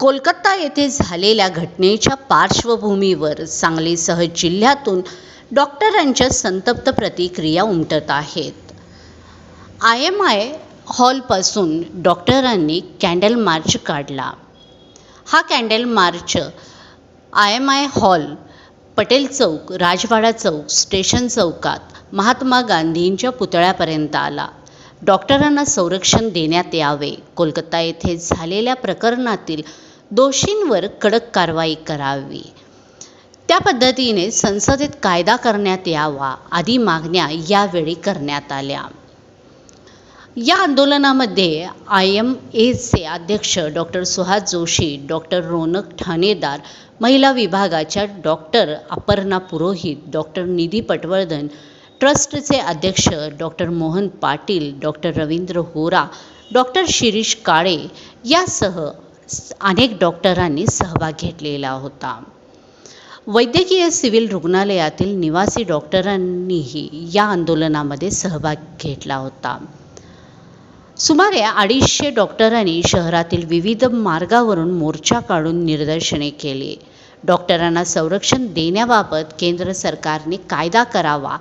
कोलकाता येथे झालेल्या घटनेच्या पार्श्वभूमीवर सांगलीसह जिल्ह्यातून डॉक्टरांच्या संतप्त प्रतिक्रिया उमटत आहेत. आय एम आय हॉलपासून डॉक्टरांनी कॅन्डल मार्च काढला. हा candle march I M I hall Patel Chowk Rajwada Chowk station चौकात महात्मा गांधींच्या पुतळ्यापर्यंत आला. डॉक्टरांना संरक्षण देण्यात यावे. कोलकाता येथे झालेल्या प्रकरणातील दोषींवर कडक कारवाई करावी. त्या पद्धतीने संसदेत कायदा करण्यात यावा आदी मागण्या यावेळी करण्यात आल्या. या आंदोलनामध्ये आय एम एचे अध्यक्ष डॉक्टर सुहास जोशी डॉक्टर रोनक ठाणेदार महिला विभागाच्या डॉक्टर अपर्णा पुरोहित डॉक्टर निधी पटवर्धन ट्रस्टचे अध्यक्ष doctor Mohan Patil doctor Ravindra Hora doctor Shirish काळे यासह अनेक डॉक्टरांनी सहभाग घेतलेला होता. वैद्यकीय सिव्हिल रुग्णालयातील निवासी डॉक्टरांनीही या आंदोलनामध्ये सहभाग घेतला होता. सुमारे अडीचशे डॉक्टरांनी शहरातील विविध मार्गावरून मोर्चा काढून निदर्शने केली. डॉक्टरांना संरक्षण देण्याबाबत केंद्र सरकारने कायदा करावा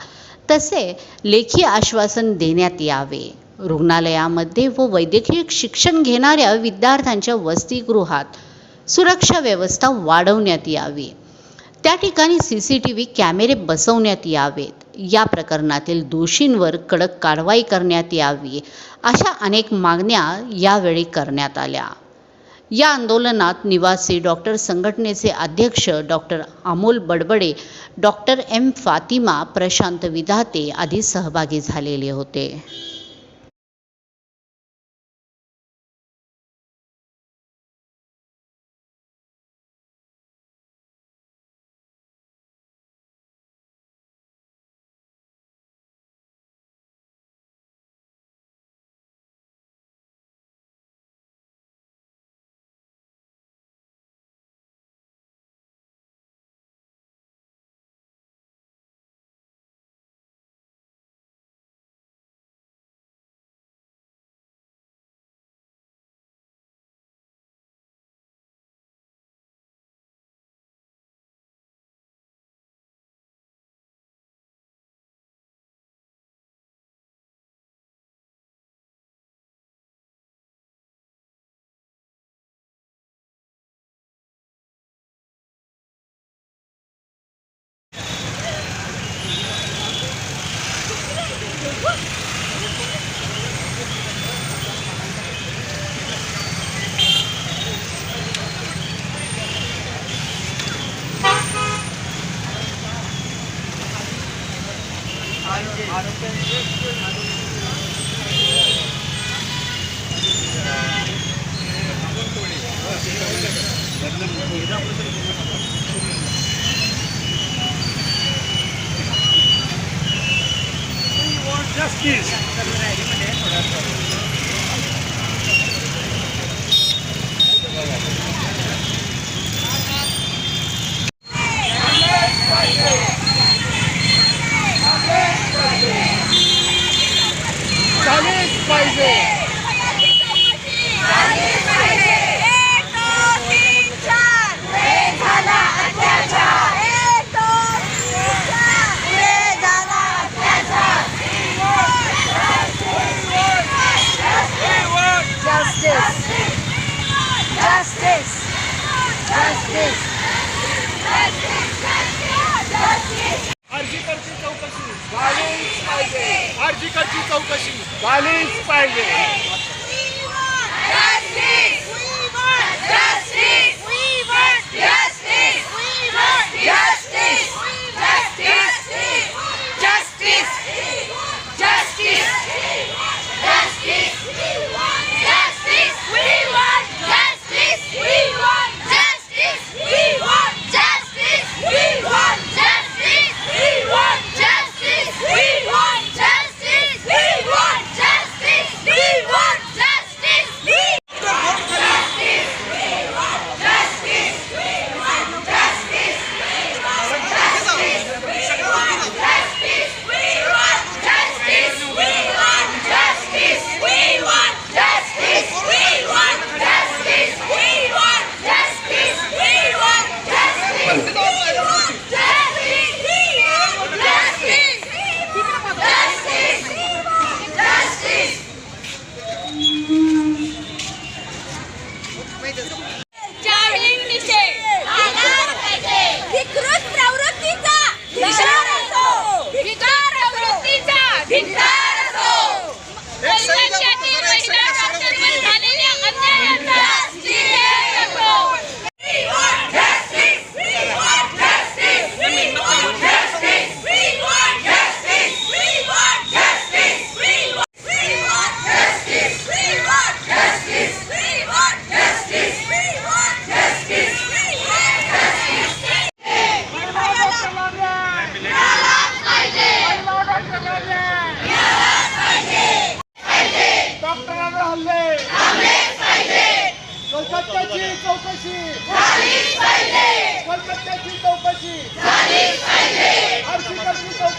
तसे लेखी आश्वासन देण्यात यावे. रुग्णालयामध्ये व वैद्यकीय शिक्षण घेणाऱ्या विद्यार्थ्यांच्या वसतिगृहात सुरक्षा व्यवस्था वाढवण्यात यावी. त्या ठिकाणी सी सी टी व्ही कॅमेरे बसवण्यात यावेत. या प्रकरणातील दोषींवर कडक कारवाई करण्यात यावी अशा अनेक मागण्या यावेळी करण्यात आल्या. या आंदोलनात निवासी डॉक्टर संघटनेचे अध्यक्ष doctor Amol Badbade doctor M. Fatima Prashant Vidhate आदी सहभागी झालेले होते. Justice.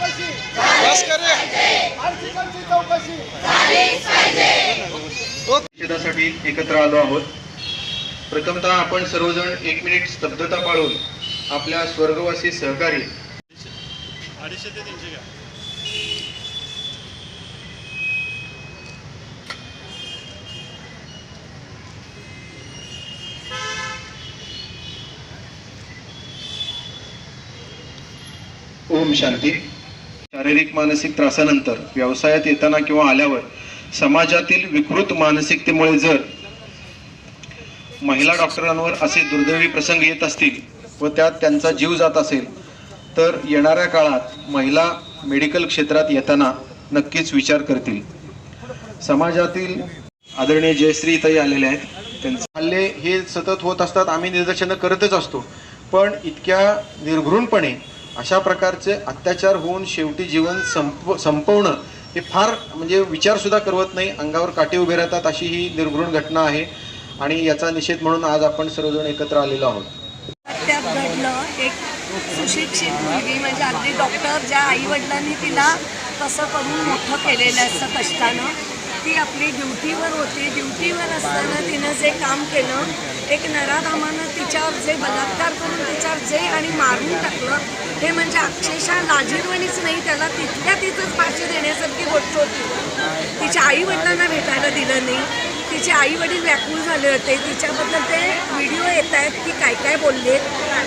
चौकशी. चौकशी. एकत्र आलो आहोत. प्रथमतः आपण सर्वजण एक मिनिट स्तब्धता पाळून आपल्या स्वर्गवासी सहकारी ओम शांती. शारीरिक मानसिक त्रासानंतर व्यवसायात येताना किंवा आल्यावर समाजातील विकृत मानसिकतेमुळे जर महिला डॉक्टरांवर असे दुर्दैवी प्रसंग येत असतील व त्यात त्यांचा जीव जात असेल तर येणाऱ्या काळात महिला मेडिकल क्षेत्रात येताना नक्कीच विचार करतील. समाजातील आदरणीय जयश्री इथंही आलेले आहेत. त्यांचे हल्ले हे सतत होत असतात आम्ही निदर्शनं करतच असतो. पण इतक्या निर्घृणपणे अशा प्रकारचे अत्याचार होऊन शेवटी जीवन संप संपवणं हे फार म्हणजे विचारसुद्धा करवत नाही. अंगावर काटे उभे राहतात अशी ही निर्घृण घटना आहे. आणि याचा निषेध म्हणून आज आपण सर्वजण एकत्र आलेलो आहोत. घडलं एक सुशिक्षित मुलगी म्हणजे अगदी डॉक्टर ज्या आईवडिलांनी तिला कसं करून मोठं केलेलं असतं कष्टानं ती आपली ड्युटीवर होती. ड्युटीवर असताना तिनं जे काम केलं एक नराधामानं तिच्यावर जे बलात्कार करून तिच्यावर जे आणि मारून टाकलं हे म्हणजे अक्षरशः लाजीरवाणीच नाही. त्याला तिथल्या तिथंच फाशी देण्यासारखी गोष्ट होती. तिच्या आई वडिलांना भेटायला दिलं नाही. तिचे आई वडील व्याकुळ झाले होते. तिच्याबद्दल ते व्हिडिओ येत आहेत की काय काय बोलले.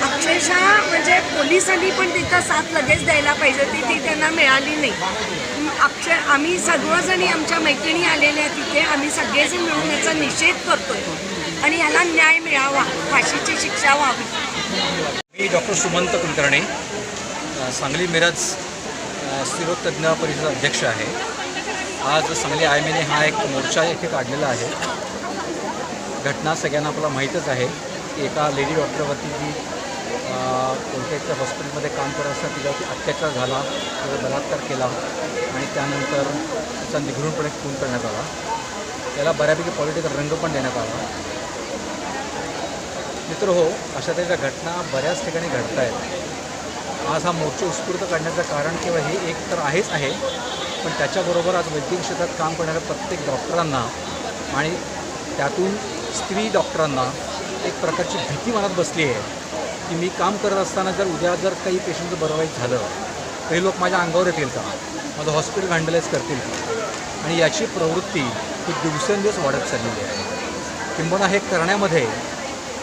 अक्षरशः म्हणजे पोलिसांनी पण तिथं साथ लगेच द्यायला पाहिजे ती ती त्यांना मिळाली नाही. अक्षर आम्ही सर्वजणी आमच्या मैत्रिणी आलेल्या तिथे. आम्ही सगळेजण मिळून याचा निषेध करतोय. आणि याला न्याय मिळावा फाशीची शिक्षा व्हावी. मी डॉक्टर सुमंत कुलकर्णी सांगली मिरज अ, परिषद अध्यक्ष आहे. आज सांगली आय एम हा एक मोर्चा येथे काढलेला आहे. घटना सगळ्यांना आपल्याला माहीतच आहे की एका लेडी डॉक्टरवरती जी कोणत्या एका हॉस्पिटलमध्ये काम करत असताना तिच्यावरती अत्याचार झाला. तिचा बलात्कार केला आणि त्यानंतर तिचा निघरूनपणे खून करण्यात आला. त्याला बऱ्यापैकी पॉलिटिकल रंग पण देण्यात आला. मित्र हो अशा तऱ्हेच्या घटना बऱ्याच ठिकाणी घडत आहेत. आज हा मोर्चा उत्स्फूर्त काढण्याचं कारण किंवा हे एक तर आहेच आहे पण त्याच्याबरोबर आज वैद्यकीय क्षेत्रात काम करणाऱ्या प्रत्येक डॉक्टरांना आणि त्यातून स्त्री डॉक्टरांना एक प्रकारची भीती मनात बसली आहे. की मी काम करत असताना जर उद्या जर काही पेशंटचं बरं वाईट झालं काही लोक माझ्या अंगावर येतील का? माझं हॉस्पिटल व्हँडलाईज करतील का? आणि याची प्रवृत्ती ही दिवसेंदिवस वाढत चाललेली आहे. किंबहुना हे करण्यामध्ये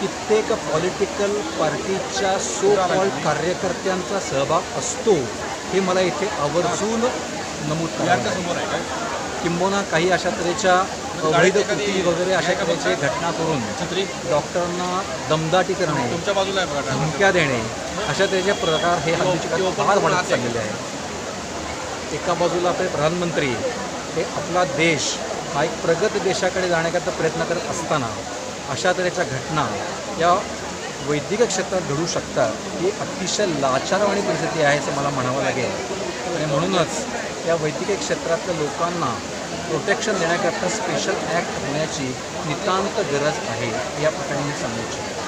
कित्येक पॉलिटिकल पार्टीच्या सो कॉल्ड कार्यकर्त्यांचा सहभाग असतो हे मला इथे आवर्जून नमूद करायचं आहे. किंबहुना काही अशा तऱ्हेच्या अवैध कृती वगैरे अशा तऱ्हेचे घटना करून डॉक्टरांना दमदाटी करणे तुमच्या बाजूला धमक्या देणे अशा तऱ्हेचे प्रकार हे हल्लीची काळात फार वाढत चाललेले आहे. एका बाजूला आपले प्रधानमंत्री हे आपला देश हा एक प्रगत देशाकडे जाण्याकरता प्रयत्न करत असताना अशा तऱ्हेच्या घटना या वैद्यकीय क्षेत्रात घडू शकतात ही अतिशय लाचारवाणी परिस्थिती आहे असं मला म्हणावं लागेल. आणि म्हणूनच या वैद्यकीय क्षेत्रातल्या लोकांना प्रोटेक्शन देण्याकरता स्पेशल ॲक्ट होण्याची नितांत गरज आहे या प्रकरणी मी सांगू इच्छितो.